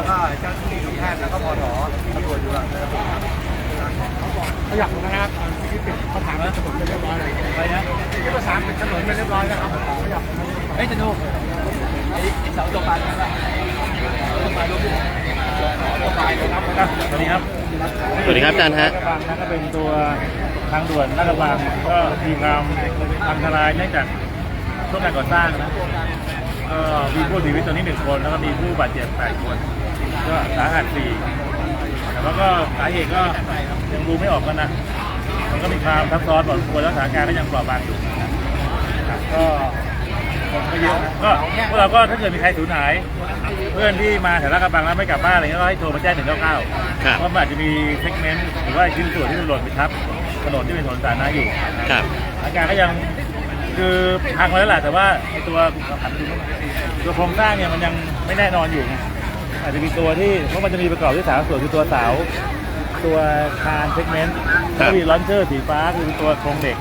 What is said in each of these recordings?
แล้วก็เจ้าหน้าที่ทุกท่านแล้วก็พอถอตำรวจอยู่หลังนะครับขยับนะครับที่ปิดเขาถามแล้วถนนไปเรียบร้อยเลยไปนะที่ประสานปิดถนนไปเรียบร้อยแล้วครับขยับเฮ้ยจะดูไอ้ไอ้เสาตัวปลายนั่นแหละตัวปลายรูปตัวปลายนะครับสวัสดีครับสวัสดีครับอาจารย์ฮะท่านก็เป็นตัวทางด่วนลาดกระบังก็มีความอันตรายเนื่องจากช่วงการก่อสร้างนะก็มีผู้เสียชีวิตตอนนี้หนึ่งคน แล้วก็มีผู้บาดเจ็บแปดคน ก็สาหัสสี่แต่ว่าก็สาเหตุก็ยังดูไม่ออกกันนะมันก็มีความซับซ้อนพอสมควรแล้วสถานการณ์ก็ยังเปราะบางอยู่นะครับก็คนก็เยอะนะก็พวกเราก็ถ้าเกิดมีใครสูญหาย เพื่อนที่มาแถวลาดกระบังแล้วไม่กลับบ้านอะไรเงี้ยก็ให้โทรมาแจ้งถึงเก้าเก้าครับ เพราะมันอาจจะมีเซกเมนต์หรือว่าชิ้นส่วนที่มันหล่นไปทับถนนที่เป็นถนนสาธารณะอยู่ครับสถานการณ์ก็ยังคือพังมาแล้วแหละแต่ว่าไอ้ตัวตัวโครงสร้างเนี่ยมันยังไม่แน่นอนอยู่ไง อาจจะมีตัวที่เพราะมันจะมีประกอบด้วยสามส่วนคือตัวเสาตัวคานเซกเมนต์ครัแล้วบก็มีลอนเชอร์สีฟ้าคือตัวโครงเหล็ก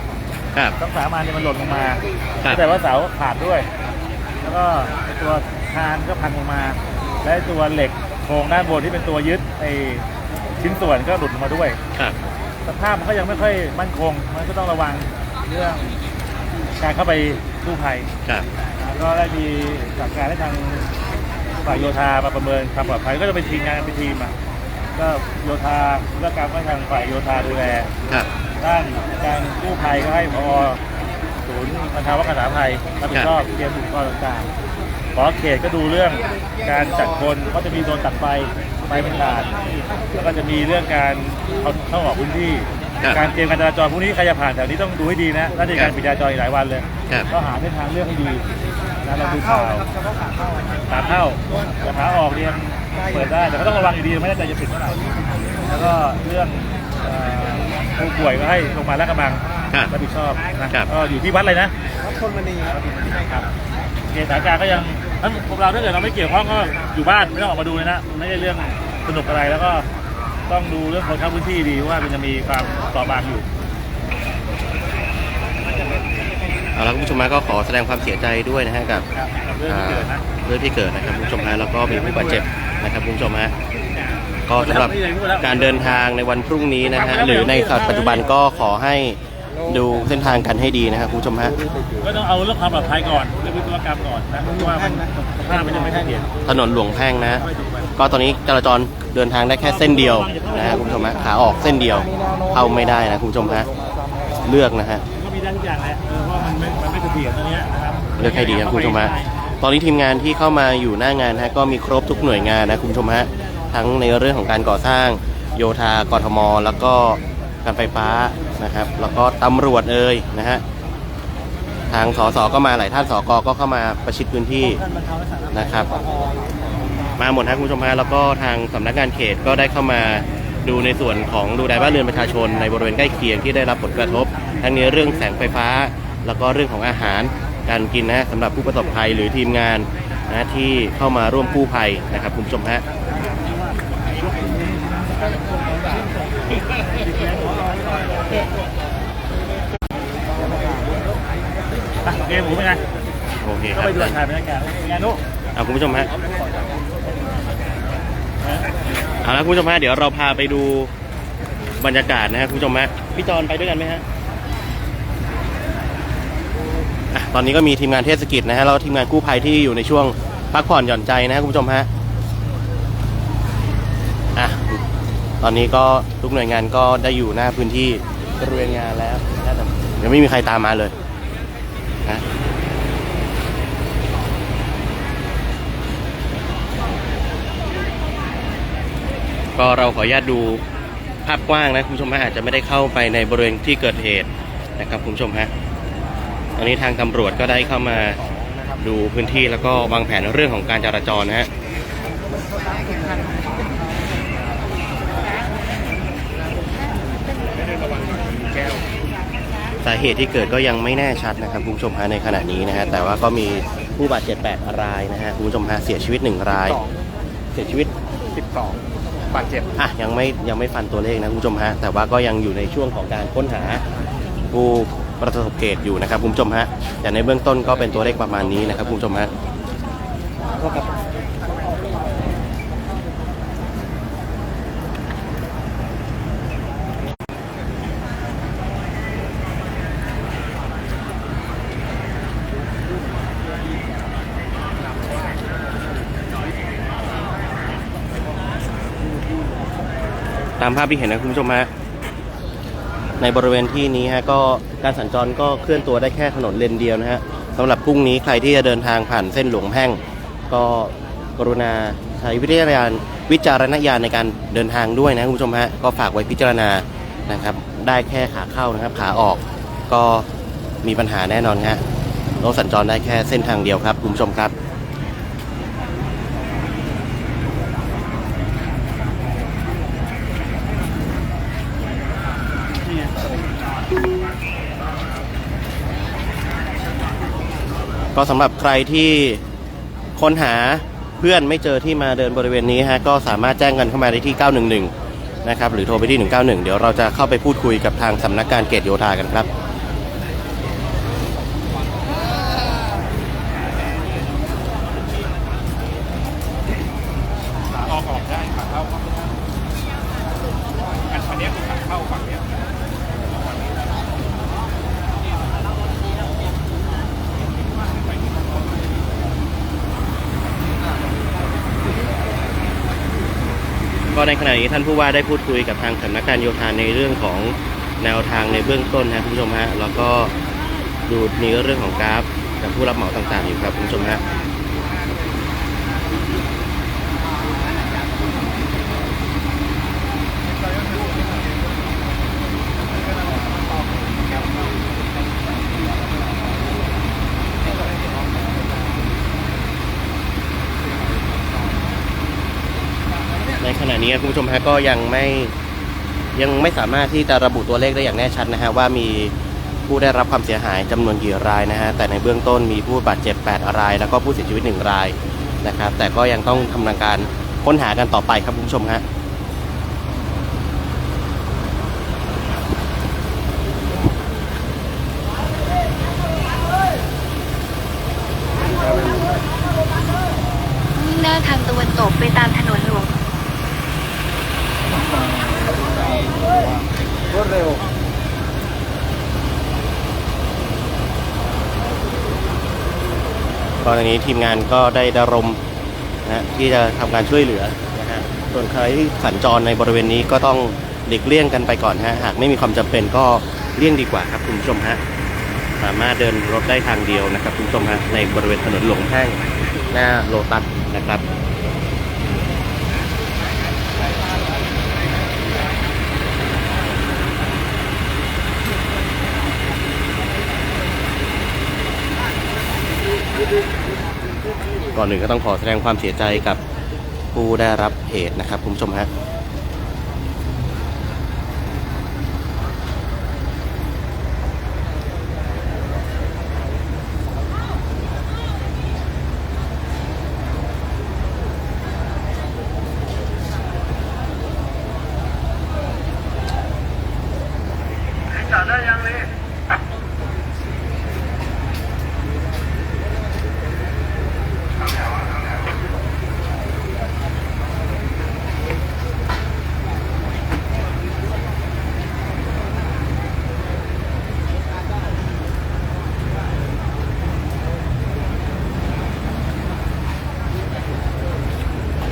ครับต้องสามอันเนี่ยมันหล่นลงมา ครับ แต่ว่าเสาขาดด้วย แล้วก็ไอ้ตัวคานก็พังลงมา และไอ้ตัวเหล็กโครงด้านบนที่เป็นตัวยึดไอ้ชิ้นส่วนก็หลุดลงมาด้วย ครับ สภาพมันก็ยังไม่ค่อยมั่นคง มันก็ต้องระวังเรื่องการเข้าไปกู้ภัยครับ แล้วก็ได้มีสั่งการให้ทาง ฝ่ายโยธามาประเมินความปลอดภัยก็จะเป็นทีมงานเป็นทีมอะก็โยธาธุรกรรมก็ทางฝ่ายโยธาดูแลครับ ด้านการกู้ภัยก็ให้พอศูนย์บรรเทาวัคซีนภัยรับผิดชอบเตรียมอุปกรณ์ต่างๆขอเขตก็ดูเรื่องการจัดคนก็จะมีโดนตัดไฟไฟเป็นขาดแล้วก็จะมีเรื่องการเข้าเข้าออกพื้นที่ ครับการเตรียมการจราจรพรุ่งนี้ใครจะผ่านแถวนี้ต้องดูให้ดีนะน่าจะมีการปิดจราจรอีกหลายวันเลยครับ ก็หาเส้นทางเลือกให้ดี นะเราดูข่าวขาเข้าแต่ขาออกเนี่ยยังเปิดได้แต่ก็ต้องระวังอยู่ดีไม่แน่ใจจะปิดเมื่อไหร่แล้วก็เรื่องเอ่อผู้ป่วยก็ให้โรงพยาบาลลาดกระบังครับรับผิดชอบนะครับก็อยู่ที่วัดเลยนะรับคนมานีครับครับเกณฑ์สถานการณ์ก็ยังนั้นพวกเราถ้าเกิดเราไม่เกี่ยวข้องก็อยู่บ้านไม่ต้องออกมาดูเลยนะไม่ใช่เรื่องสนุกอะไรแล้วก็ต้องดูเรื่องคนเข้าพื้นที่ดีว่ามันจะมีความต่อบางอยู่ เอาละคุณผู้ชมฮะก็ขอแสดงความเสียใจด้วยนะฮะกับครับกับเรื่องที่เกิดนะเรื่องที่เกิดนะครับคุณผู้ชมฮะแล้วก็มีผู้บาดเจ็บนะครับคุณผู้ชมฮะก็สำหรับการเดินทางในวันพรุ่งนี้นะฮะหรือในปัจจุบันก็ขอให้ดูเส้นทางกันให้ดีนะครับคุณผู้ชมฮะก็ต้องเอาเรื่องความปลอดภัยก่อนเรื่องวิศวกรรมก่อนนะเพราะว่ามันสภาพมันยังไม่ทันเห็นถนนหลวงแพ่งนะ ก็ตอนนี้จราจรเดินทางได้แค่เส้นเดียวนะฮะคุณผู้ชมฮะขาออกเส้นเดียวเข้าไม่ได้นะคุณผู้ชมฮะเลือกนะฮะก็มี ได้ทุกอย่างแหละเออเพราะว่ามันไม่มันไม่เสถียรตรงเนี้ยนะครับเลือกให้ดีนะคุณผู้ชมฮะตอนนี้ทีมงานที่เข้ามาอยู่หน้างานฮะก็มีครบทุกหน่วยงานนะคุณผู้ชมฮะทั้งในเรื่องของการก่อสร้างโยธากทม แล้วก็การไฟฟ้านะครับ แล้วก็ตำรวจเอ่ยนะฮะทางสสก็มาหลายท่านสกก็เข้ามาประชิดพื้นที่นะครับ มาหมดนะคุณผู้ชมฮะแล้วก็ทางสำนักงานเขตก็ได้เข้ามา ดูในส่วนของดูแลบ้านเรือนประชาชนในบริเวณใกล้เคียงที่ได้รับผลกระทบ ทั้งในเรื่องแสงไฟฟ้า แล้วก็เรื่องของอาหารการกินนะสำหรับผู้ประสบภัยหรือทีมงานนะที่เข้ามาร่วมกู้ภัยนะครับคุณผู้ชมฮะอะเกมหมูเป็นไงโอเคคก็รับไปดูถ่ายบรรยากาศเป็นไงนุ๊กเอาคุณผู้ชมฮะ เอาละคุณผู้ชมฮะเดี๋ยวเราพาไปดูบรรยากาศนะฮะคุณผู้ชมฮะพี่จอนไปด้วยกันไหมฮะอะตอนนี้ก็มีทีมงานเทศกิจนะฮะแล้วทีมงานกู้ภัยที่อยู่ในช่วงพักผ่อนหย่อนใจนะฮะคุณผู้ชมฮะอะตอนนี้ก็ทุกหน่วยงานก็ได้อยู่หน้าพื้นที่บริเวณงานแล้วนะแต่ยังไม่มีใครตามมาเลยนะ ก็เราขออนุญาตดูภาพกว้างนะคุณผู้ชมฮะอาจจะไม่ได้เข้าไปในบริเวณที่เกิดเหตุนะครับคุณผู้ชมฮะตอนนี้ทางตำรวจก็ได้เข้ามาดูพื้นที่แล้วก็วางแผนเรื่องของการจราจรนะฮะสาเหตุที่เกิดก็ยังไม่แน่ชัดนะครับคุณผู้ชมฮะในขณะนี้นะฮะแต่ว่าก็มีผู้บาดเจ็บ8รายนะฮะคุณผู้ชมฮะเสียชีวิต1ราย เสียชีวิตสิบสอง บาดเจ็บอะยังไม่ยังไม่ฟันตัวเลขนะคุณผู้ชมฮะแต่ว่าก็ยังอยู่ในช่วงของการค้นหาผู้ประสบเหตุอยู่นะครับคุณผู้ชมฮะแต่ในเบื้องต้นก็เป็นตัวเลขประมาณนี้นะครับคุณผู้ชมฮะ ตามภาพที่เห็นนะคุณผู้ชมฮะในบริเวณที่นี้ฮะก็การสัญจรก็เคลื่อนตัวได้แค่ถนนเลนเดียวนะฮะสำหรับพรุ่งนี้ใครที่จะเดินทางผ่านเส้นหลวงแพ่ง ก็กรุณาใช้วิจารณญาณวิจารณญาณในการเดินทางด้วยนะคุณผู้ชมฮะก็ฝากไว้พิจารณานะครับ ได้แค่ขาเข้านะครับ ขาออกก็มีปัญหาแน่นอนฮะรถสัญจรได้แค่เส้นทางเดียวครับคุณผู้ชมครับ ก็สำหรับใครที่ค้นหาเพื่อนไม่เจอที่มาเดินบริเวณนี้ฮะก็สามารถแจ้งกันเข้ามาได้ที่ 911 นะครับหรือโทรไปที่ 191 เดี๋ยวเราจะเข้าไปพูดคุยกับทางสำนักการเกตโยธากันครับ ขาออกออกได้ขาเข้าก็ไม่ได้อันอันเนี้ยคือขาเข้าฝั่งเนี้ย ก็ในขณะนี้ท่านผู้ว่าได้พูดคุยกับทางสำนักการโยธาในเรื่องของแนวทางในเบื้องต้นนะคุณผู้ชมฮะแล้วก็ดูมีเรื่องของกราฟกับผู้รับเหมาต่างๆอยู่ครับคุณผู้ชมฮะ ณนี้คุณผู้ชมฮะก็ยังไม่ยังไม่สามารถที่จะระบุตัวเลขได้อย่างแน่ชัดนะฮะว่ามีผู้ได้รับความเสียหายจำนวนกี่รายนะฮะแต่ในเบื้องต้นมีผู้บาดเจ็บ 8 ราย แล้วก็ผู้เสียชีวิต 1 รายนะครับ แต่ก็ยังต้องทำการค้นหากันต่อไปครับคุณผู้ชมฮะ มุ่งหน้าทางตะวันตกไปตามถนนหลวง รวดเร็ว ตอนนี้ทีมงานก็ได้ดารมนะฮะที่จะทำการช่วยเหลือนะฮะส่วนใครที่สัญจรในบริเวณนี้ก็ต้องหลีกเลี่ยงกันไปก่อนฮะหากไม่มีความจำเป็นก็เลี่ยงดีกว่าครับคุณผู้ชมฮะสามารถเดินรถได้ทางเดียวนะครับคุณผู้ชมฮะในบริเวณถนนหลวงแพ่งหน้าโลตัสนะครับ ก่อนหนึ่งก็ต้องขอแสดงความเสียใจกับผู้ได้รับเหตุนะครับ คุณผู้ชมฮะ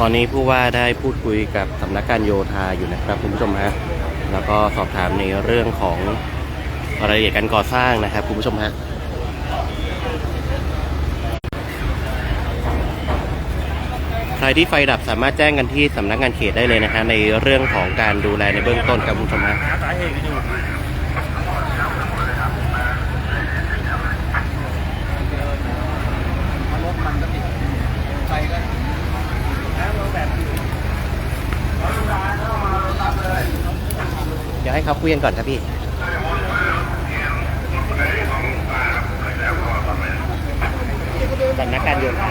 ตอนนี้ผู้ว่าได้พูดคุยกับสำนักการโยธาอยู่นะครับคุณผู้ชมฮะแล้วก็สอบถามในเรื่องของรายละเอียดการก่อสร้างนะครับคุณผู้ชมฮะใครที่ไฟดับสามารถแจ้งกันที่สำนักงานเขตได้เลยนะฮะในเรื่องของการดูแลในเบื้องต้นครับคุณผู้ชมฮะ หาสาเหตุกันอยู่ รถมันก็ติดไฟก็ เดี๋ยวให้เขาคุยกันก่อนครับพี่สำนักการโยธา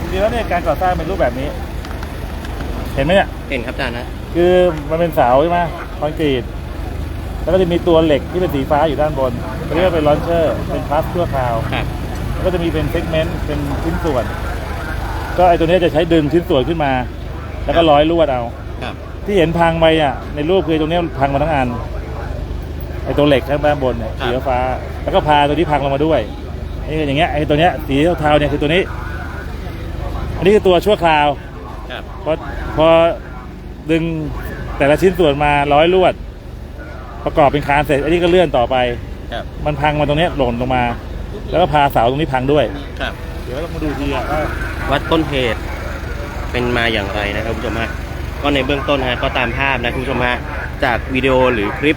จริงๆแล้วเนี่ยการก่อสร้างเป็นรูปแบบนี้ เห็นไหมเนี่ย เห็นครับอาจารย์นะ คือมันเป็นเสาใช่ไหมคอนกรีต แล้วก็จะมีตัวเหล็กที่เป็นสีฟ้าอยู่ด้านบนเรียกว่าเป็นลอนเชอร์ เป็นพลาสชั่วคราว ครับก็จะมีเป็นเซกเมนต์ เป็นชิ้นส่วน ก็ไอตัวเนี้ยจะใช้ดึงชิ้นส่วนขึ้นมา แล้วก็ร้อยลวดเอา ครับ ที่เห็นพังไปอะ ในรูปคือตรงเนี้ยมันพังมาทั้งอัน ไอ้ตัวเหล็กข้างด้านบนเนี่ยครับ สีฟ้า แล้วก็พาตัวที่พังลงมาด้วยไอ้อย่างเงี้ย ไอ้ตัวเนี้ยสีเทาๆเนี่ยคือตัวนี้ อันนี้คือตัวชั่วคราว ครับ พอพอ ดึงแต่ละชิ้นส่วนมาร้อยลวด ประกอบเป็นคานเสร็จอันนี้ก็เลื่อนต่อไป ครับ มันพังมาตรงเนี้ยหล่นลงมา แล้วก็พาเสาตรงนี้พังด้วย ครับ เดี๋ยวเรามาดูทีอะว่าวัดต้นเหตุเป็นมาอย่างไรนะครับคุณผู้ชมฮะก็ในเบื้องต้นฮะก็ตามภาพนะคุณผู้ชมฮะจากวิดีโอหรือคลิป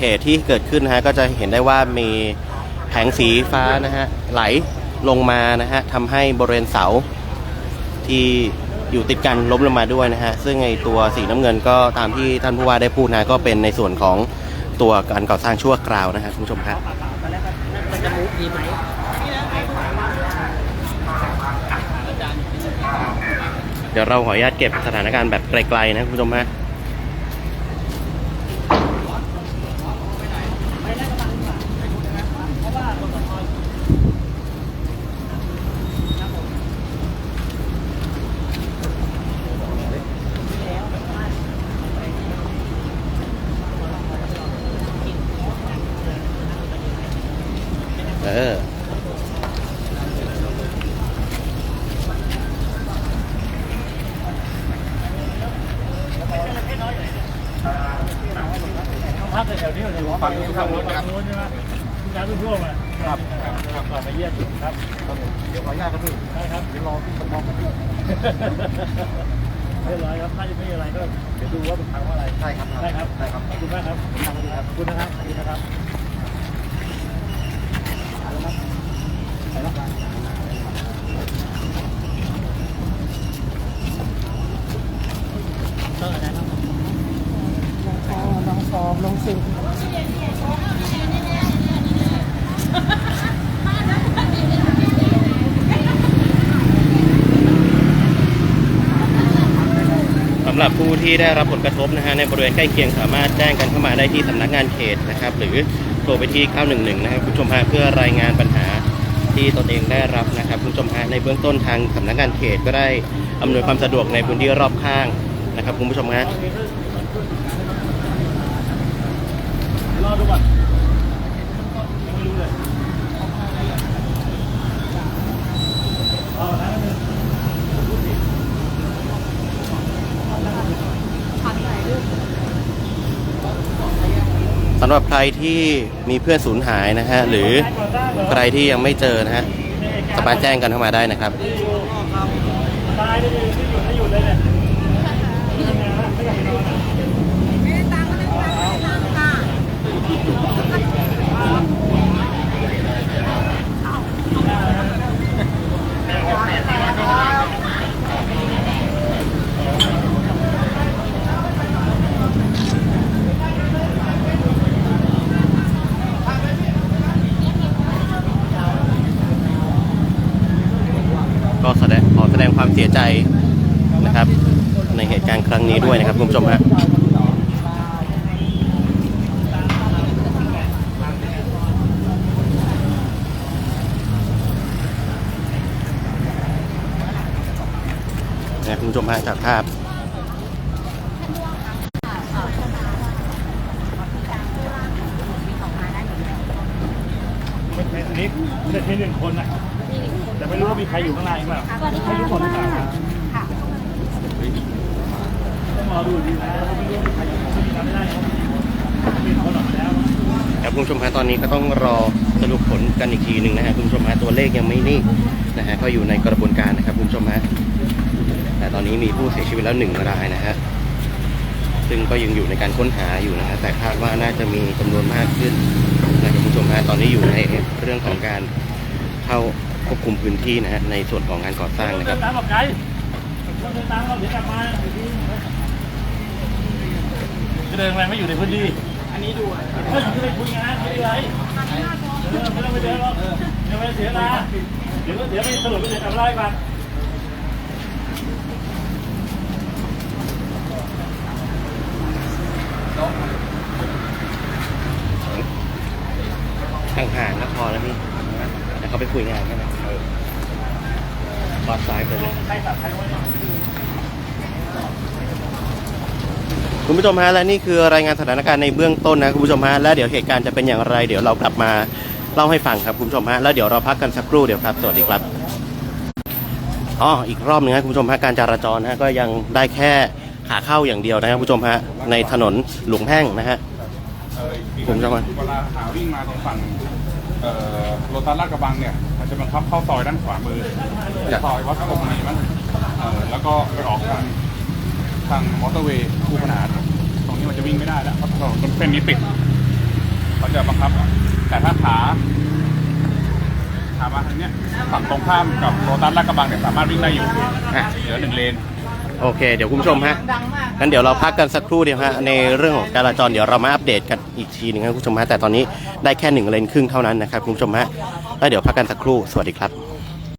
เหตุที่เกิดขึ้นนะฮะก็จะเห็นได้ว่ามีแผงสีฟ้านะฮะไหลลงมานะฮะทำให้บริเวณเสาที่ อยู่ติดกันล้มลงมาด้วยนะฮะ ซึ่งไอตัวสีน้ำเงินก็ตามที่ท่านผู้ว่าได้พูดนะ ก็เป็นในส่วนของตัวการก่อสร้างชั่วคราวนะฮะคุณผู้ชมครับเดี๋ยวเราขออนุญาตเก็บสถานการณ์แบบไกลๆนะคุณผู้ชมฮะ เออพักแถวนี้เลยฝั่งนู้นฝั่งนู้นฝั่งนู้นใช่ไหมคุณน้ำท่วมอะครับครับก่อนมาเยี่ยมครับเดี๋ยวขออนุญาตครับพี่ใช่ครับเดี๋ยวรอพี่สมองครับพี่เรียบร้อยครับถ้าจะไม่มีอะไรก็เดี๋ยวดูว่าเป็นทางว่าอะไรใช่ครับใช่ครับใช่ครับขอบคุณมากครับขอบคุณครับขอบคุณนะครับขอบคุณนะครับต้องอะไรครับ ลองสอบลองสิบ สำหรับผู้ ที่ได้รับผลกระทบนะฮะในบริเวณใกล้เคียงสามารถแจ้งกันเข้ามาได้ที่สำนักงานเขตนะครับ หรือโทรไปที่ 911 นะครับคุณผู้ชมฮะเพื่อรายงานปัญหาที่ตนเองได้รับนะครับคุณผู้ชมฮะในเบื้องต้นทางสำนักงานเขตก็ได้อำนวยความสะดวกในพื้นที่รอบข้างนะครับคุณผู้ชมฮะรอดูก่อนยังไม่รู้เลยเอานะนึง สำหรับใครที่มีเพื่อนสูญหายนะฮะหรือใครที่ยังไม่เจอนะฮะสามารถแจ้งกันเข้ามาได้นะครับ ตายได้เลยที่อยู่ไม่อยู่เลยเนี่ยไม่ทำงานแล้วไม่อยา ออกแสดงขอแสดงความเสียใจนะครับ ในเหตุการณ์ครั้งนี้ด้วยนะครับคุณผู้ชมฮะนะคุณผู้ชมฮะจากภาพอันนี้จะมีหนึ่งคนอะ แต่ไม่รู้ว่ามีใครอยู่ข้างในเปล่าไม่รู้คนหรือเปล่าต้องรอดูดีนะไม่รู้ว่ามีใครอยู่ที่ทำไม่ได้เขามีคนออกมาแล้วครับคุณผู้ชมฮะตอนนี้ก็ต้องรอสรุปผลกันอีกทีหนึ่งนะฮะคุณผู้ชมฮะตัวเลขยังไม่นิ่งนะฮะก็อยู่ในกระบวนการนะครับคุณผู้ชมฮะแต่ตอนนี้มีผู้เสียชีวิตแล้วหนึ่งรายนะฮะซึ่งก็ยังอยู่ในการค้นหาอยู่นะฮะแต่คาดว่าน่าจะมีจำนวนมากขึ้นนะครับคุณผู้ชมฮะตอนนี้อยู่ในเรื่องของการเข้า ควบคุมพื้นที่นะฮะในส่วนของงานก่อสร้างนะครับเดินตามบอกไกลเดินตามเราไปไม่อยู่ในพื้นที่ อันนี้ดูเฮ้ยจะไปคุยงานไม่เป็นไรเออไม่ต้องไปเดินหรอกเดี๋ยวไปเสียเวลาเดี๋ยวก็เดี๋ยวไปสรุปไปเดี๋ยวกลับไล่มาห่างๆก็พอแล้วพี่ เขาไปคุยงานกันนะบอดซ้ายไปเลยคุณผู้ชมฮะและนี่คือรายงานสถานการณ์ในเบื้องต้นนะคุณผู้ชมฮะและเดี๋ยวเหตุการณ์จะเป็นอย่างไร เดี๋ยวเรากลับมาเล่าให้ฟังครับคุณผู้ชมฮะแล้วเดี๋ยวเราพักกันสักครู่เดี๋ยวครับสวัสดีครับอ๋ออีกรอบหนึงครับคุณผู้ชมฮะการจราจรฮะก็ยังได้แค่ขาเข้าอย่างเดียวนะครับคุณผู้ชมฮะในถนนหลวงแพ่งนะฮะเอออีกผมจะมาเวลาหาวิ่งมาตรงฝั่ง โรตัสลาดกระบังเนี่ยมันจะบังคับเข้าซอยด้านขวามือซอยวัดพระองค์มีมั้งแล้วก็ไปออกทางทางมอเตอร์เวย์คู่ขนานตรงนี้มันจะวิ่งไม่ได้แล้วเพราะถนนเส้นนี้ติดเขาจะบังคับ แต่ถ้าขาขามาทางเนี้ยฝั่งตรงข้ามกับโรตัสลาดกระบังเนี่ยสามารถวิ่งได้อยู่อะเหลือหนึ่งเลน โอเค เดี๋ยวคุณผู้ชมฮะงั้นเดี๋ยวเราพักกันสักครู่เดียวฮะในเรื่องของจราจรเดี๋ยวเรามาอัปเดตกันอีกทีหนึงครับคุณผู้ชมฮะแต่ตอนนี้ได้แค่หนึ่งเลนครึ่งเท่านั้นนะครับคุณผู้ชมฮะแล้วเดี๋ยวพักกันสักครู่สวัสดีครับ